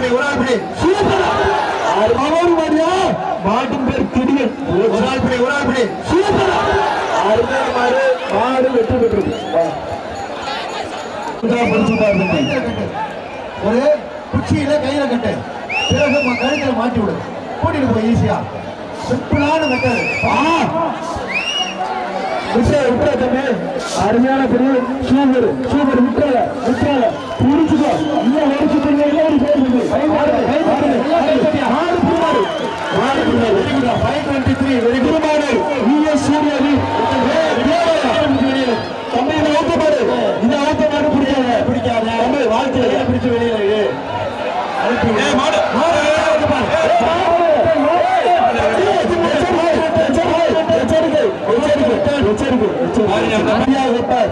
பிடி ஒரு ஆள் சூப்பர். அவர் மாதிரியா மாட்டின் பேர் திடீர் ஒரு ஆள் ஒரு ஆள் சூப்பர். மாடு மாடு வெற்றி பெற்றது. ஒரு குச்சியில கையில கட்டு. பிறகு உன் கழுத்துல மாட்டி விடு. கூட்டிட்டு போய் ஈஸியா சிம்பிளான மெத்தட் விட்டுற, விட்டுற தம்பி. அருமையான பெரிய சூப்பர் சூப்பர் விட்டுறல விட்டுறல புரிஞ்சுக்கோ இன்னும் ஒரு சுத்தம் இல்லை ஒரு பேர் இருக்கு. சூப்பர்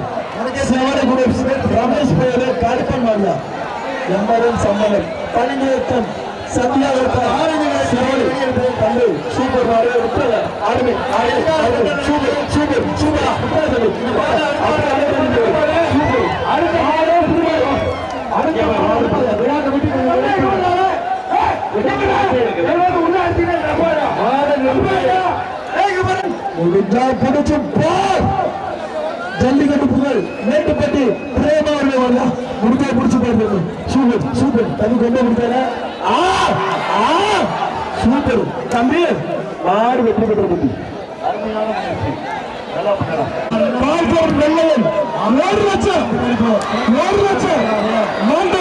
சூப்பரா. விட்டுறல தம்பி இங்க பாரு. அப்படியே அப்படியே பண்ணிட்டு வரு. சூப்பர். அடுத்த மாடு புரியுமா அடுத்த மாடு புரியுமா? விளையாட்டு விட்டு முடிஞ்சா பிடிச்சு ஜல்லிக்கட்டு புகழ் மேட்டுப்பட்டி பிரேமா அவர்கள்? வரலாம் முடிஞ்சா பிடிச்சு போயிருந்தது சூப்பர் சூப்பர். தம்பி கொண்டு கொடுத்தால சூப்பர். தம்பி மாடு வெற்றி பெற்ற புத்தி ஒரு லட்சம் ஒரு லட்சம். மாண்டா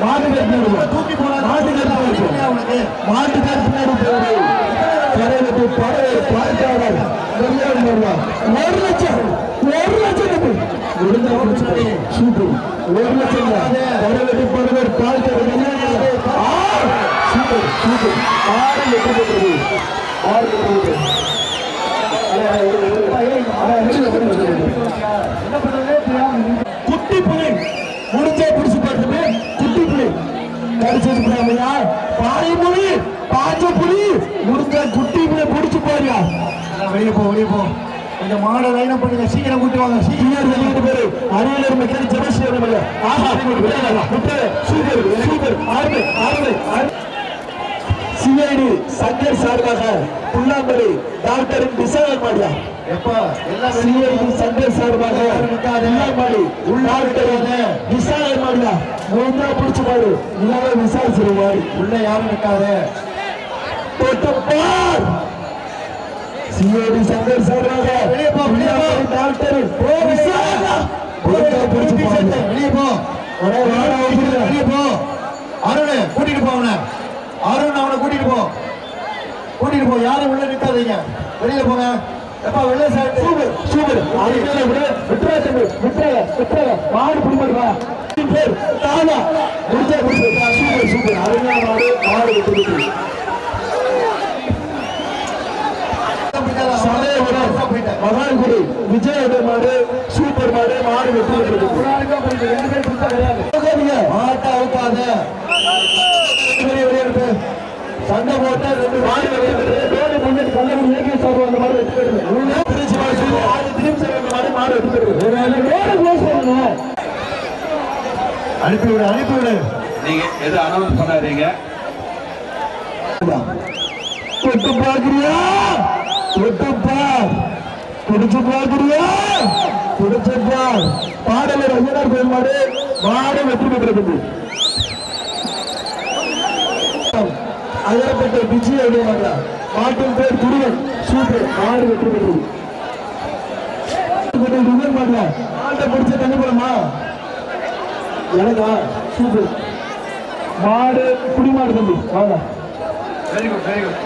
மாடு கட்டினது தூக்கி போனா மாட்டு கட்டினது மாட்டு கட்டினது பரவட்டு பறவை பார்க்காதர் ஒரு லட்சம் ஒரு லட்சம் முடிஞ்சா சூப்பர் ஒரு லட்சம் பரவட்டு பறவை பார்க்காதர் வெள்ளையன் சூப்பர் சூப்பர் ஆறு வெற்றி பெற்றது ஆறு வெற்றி பெற்றது குட்டி புலி. முடிஞ்சே பிடிச்சு போறாமையா பாறை புலி பாஞ்ச புலி முடிஞ்ச குட்டி பிடிச்சு எல்லாம் வெளியே போ வெளியே போ. கொஞ்சம் மாடை லைனப் பண்ணுங்க. சீக்கிரம் கூட்டி வாங்க. சீக்கிரம் வெளியிட்டு பேரு. அரியலூர் மக்கள் ஜெபஸ்ரீ மல்ல ஆஹா. விட்டல சூப்பர். சூப்பர். ஆர்மை ஆர்மை சிஐடி சங்கர் சார்பாக புல்லாம்பரி டாக்டர் விசாரணை மாடியா. சிஐடி சங்கர் சார்பாக புல்லாம்பரி டாக்டர் விசாரணை மாடியா. ஒன்றா பிடிச்சு பாரு. இல்லாம விசாரிச்சிரு மாடி. உள்ள யாரும் நிற்காது தொட்டப்பார் சிஐடி சங்கர் சார்பாக வெளியே போ, வெளியே போ. புல்லாம்பரி டாக்டர் விசாரணை ஒழுங்கா பிடிச்சு பாரு. வெளியே போ. வெளியே போ. அருண் கூட்டிட்டு போ அவனை. அருண் அவனை கூட்டிட்டு போ. கூட்டிட்டு போ. யாரும் உள்ள நிக்காதீங்க. வெளியில போங்க. எப்பா வெளியே சார் சூப்பர் சூப்பர் அதுக்கு விட. விட்டுறா தம்பி விட்டுறல விட்டுறல மாடு பிடிமாடு வா பேர் தானா முடிஞ்சா முடிச்சு சூப்பர் சூப்பர் அருமையான மாடு மாடு விட்டு மகான்குடி விஜயோட மாடு சூப்பர் மாடு வெற்றி மாட்டை அவுக்காத சண்டை போட்டா ரெண்டு வருது. ரோடு முன்னாடி கள்ளக்குடி ஏகே சார்பு அந்த பெறுது. உள்ள திருச்சி மாடு சொல்லி ஆறு மாடு மாடு. அனுப்பிவிடு அனுப்பிவிடு நீங்க எதுவும் அனௌன்ஸ் பண்ணாதீங்க. தொட்டு பார்க்கிறியா? தொட்டு பார். பிடிச்சு பார்க்கிறியா? பிடிச்சு பார். பாடலர் ஐயனார் கோயில் மாடு மாடு வெற்றி பெற்றது. அயரப்பட்ட விஜய் அப்படின்னாங்க மாட்டின் பேர் குருவன் சூப்பர். மாடு வெற்றி பெற்றது. ரிவன் மாடல மாட்டை பிடிச்ச தண்ணி போலாமா எனக்கா சூப்பர். மாடு குடிமாடு தம்பி. வாங்க வெரி குட் வெரி குட்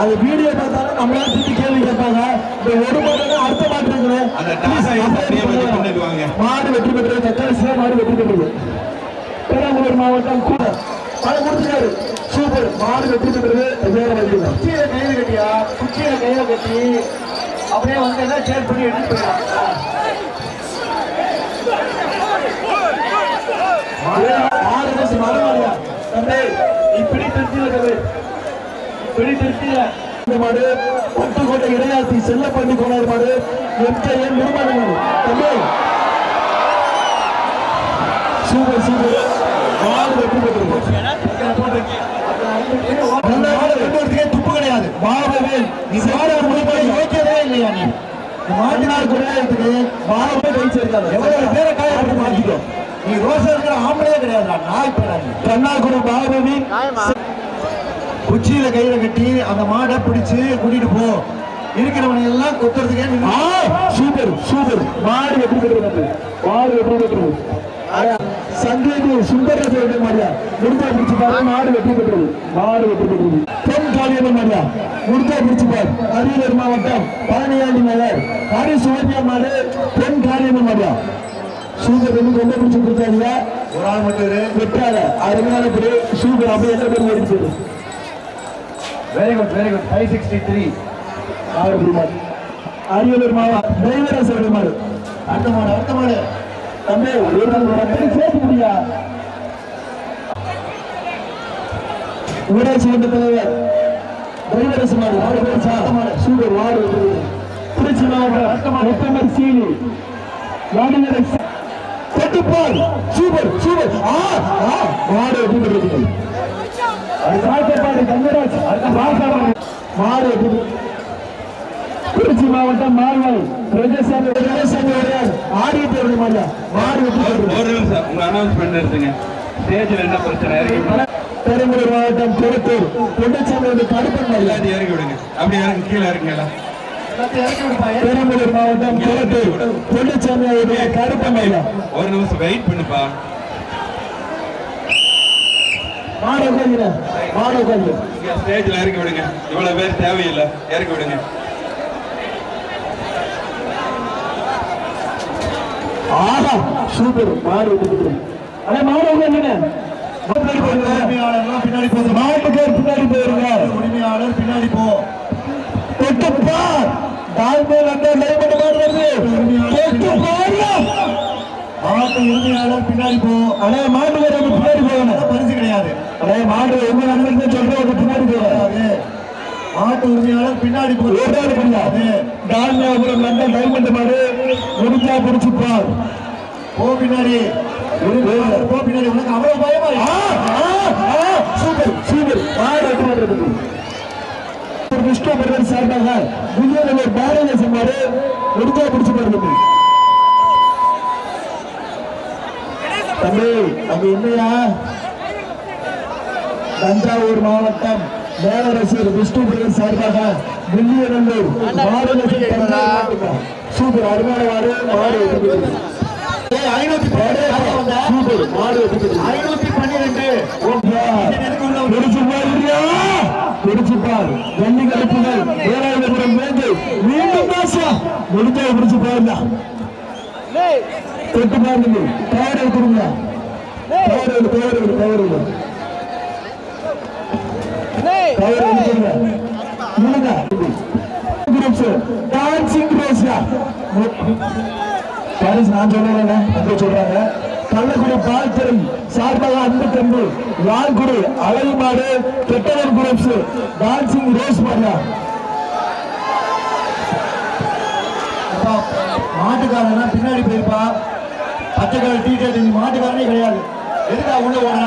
அது வீடியோ பார்த்தாலும் நம்மளா திருப்பி கேள்வி கேட்பாங்க. இந்த ஒரு மாடு அடுத்த மாட்டு இருக்குது. மாடு வெற்றி பெற்றது. தக்காளி மாடு வெற்றி பெற்றது. பெரம்பலூர் மாவட்டம் பல முடிச்சிருக்காரு சூப்பர். மாடு வேற வைக்கிறார் குச்சியில கையில கட்டியா? குச்சியில கையில கட்டி அப்படியே வந்து என்ன சேர் பண்ணி எடுத்து போயிடலாம் மாடு மாடு மாடு தம்பி இப்படி திருச்சி இந்த மாடு பட்டுக்கோட்டை இடையாத்தி செல்லப்பள்ளி கோனார் மாடு. எம்ஜிஎம் நிர்மாண மாடு. தம்பி. Super super. மாடு வெற்றி பெற்றிருக்கு அந்த கொண்டு வரதுக்கே துப்பு கிடையாது மாணவர்கள் நீ மாடை முடிப்பதை இல்லையா நீ இந்த மாட்டினால் குறையறதுக்கு மாணவர்கள் கை சேர்க்காத எவ்வளவு பேரை காயப்பட்டு மாட்டிக்கோ நீ ரோசா இருக்கிற ஆம்பளையே கிடையாதுடா நாய் பேரா நீ கண்ணாகுடி குச்சியில கையில கட்டி அந்த மாடை பிடிச்சு கூட்டிட்டு போ இருக்கிறவனை எல்லாம் கொத்துறதுக்கே ஆ நின்னு சூப்பர் சூப்பர். மாடு வெற்றி பெற்றது மாடு வெற்றி பெற்றது சங்கேதி சுந்தரராஜ மாடியா முடிஞ்சா பிடிச்சு பாரு மாடு வெற்றி பெற்றது. மாடு வெற்றி பெற்றது. தென் காளியம்மன் மாடியா முடிஞ்சா பிடிச்சு பாரு. அரியலூர் மாவட்டம் பழனியாண்டி நகர். ஹரி சுவர்ணியா மாடு தென் காளியம்மன் மாடியா சூப்பர் வந்து ரொம்ப பிடிச்சு கொடுத்தாங்க ஒரு ஆள் மட்டும் வெட்டாத. அருமையான பேரு சூப்பர் அப்படி என்ன பேர் ஓடிச்சு very good very good five sixty three ஆறு அரியலூர் மாவட்டம் டிரைவர் சேவை மாடு. அடுத்த மாடு அடுத்த மாடு. தம்பி ஒரு பத்து சேர்த்து ஊராட்சி மன்ற தலைவர் டிரைவர் ஆறு பேர் சூப்பர் வார்டு திருச்சி மாவட்டம் முத்தமர் சீனி வாடிநடை கட்டுப்பால் சூப்பர் சூப்பர். ஆ ஆ மாடு எப்படி இருக்குது. அது காய்ச்சப்பாடு மாடு திருச்சி மாவட்டம் மால்வாய் பிரஜசாமி பிரஜசாமி வரையார் ஆடிய பேருடைய மாடியா மாடு வெற்றி பெற்றது ஒரு நிமிஷம் உங்க அனௌன்ஸ்மெண்ட் எடுத்துங்க. ஸ்டேஜ்ல என்ன பிரச்சனை? இறக்கி பெரம்பலூர் மாவட்டம் திருத்தூர் பொன்னச்சாமி வந்து கடுப்பன் மாடியா எல்லாத்தையும் இறக்கி விடுங்க. அப்படி இறக்கி கீழே இறங்குங்களா பெரம்பலூர் மாவட்டம் திருத்தூர் ஒரு நிமிஷம் வெயிட் பண்ணுப்பா. மாடு உட்காந்து ஸ்டேஜ்ல இறக்கி விடுங்க. இவ்வளவு பேர் தேவையில்லை. இறக்கி விடுங்க. ஆஹா சூப்பர். மாடு அண்ணா மாடு உரிமையாளர்லாம் பின்னாடி போகுது. மாட்டுக்கு பின்னாடி போயிருங்க. உரிமையாளர் பின்னாடி போ. தொட்டுப்பா. தாழ்மையில் அந்த லைமன் மாடு வருது. தொட்டுப்பா மாட்டு உரிமையாளர் பின்னாடி போ. அண்ணே மாட்டு வேற பின்னாடி போகணும். பரிசு கிடையாது. அண்ணே மாடு சொல்றேன் ஒரு பின்னாடி போகணும். மாட்டு உரிமையாளர் பின்னாடி டால்மியாபுரம் லண்டன் டைமண்ட் மாடு முடிஞ்சா பிடிச்சுப்பார். போ பின்னாடி. போ பின்னாடி. உனக்கு அவ்வளவு பயமா சூப்பர் சூப்பர். விஷ்ணு பிரதர் சார்பாக விஜயநகர் பாரதிய மாடு முடிஞ்சா பிடிச்சு பாருங்க தம்பி அங்க இல்லையா? தஞ்சாவூர் மாவட்டம். மேலரசர் விஷ்ணு பிரதர் சார்பாக வில்லியநல்லூர் சூப்பர் அருமையான மாடு மாடு. ஐநூத்தி சூப்பர் மாடு. ஐநூத்தி பன்னிரெண்டு. ஓகே. பிடிச்சு பாருங்க. பிடிச்சு பார். வெள்ளி கருப்புகள் வேலாயுதபுரம் வேந்து மீண்டும் பாசா முடிஞ்சா பிடிச்சு பாருங்க. தொட்டு பாருங்க. கவர் எடுத்துருங்க கவர் எடு கவர் எடு கவர் எடு கவர் குரூப்ஸ் டான்சிங் பாரிஸ் நான் சொல்றேன் அப்படி சொல்றாங்க கள்ளக்குடி பால்துறை சார்பாக அன்பு தம்பி லால்குடி அழகு மாடு குரூப்ஸ் டான்சிங் ரோஸ் மாடா அப்பா, பின்னாடி போயிருப்பா. பச்சை கலர் டீ ஷர்ட் மாட்டுக்காரனே கிடையாது. எதுக்கா உள்ள போனா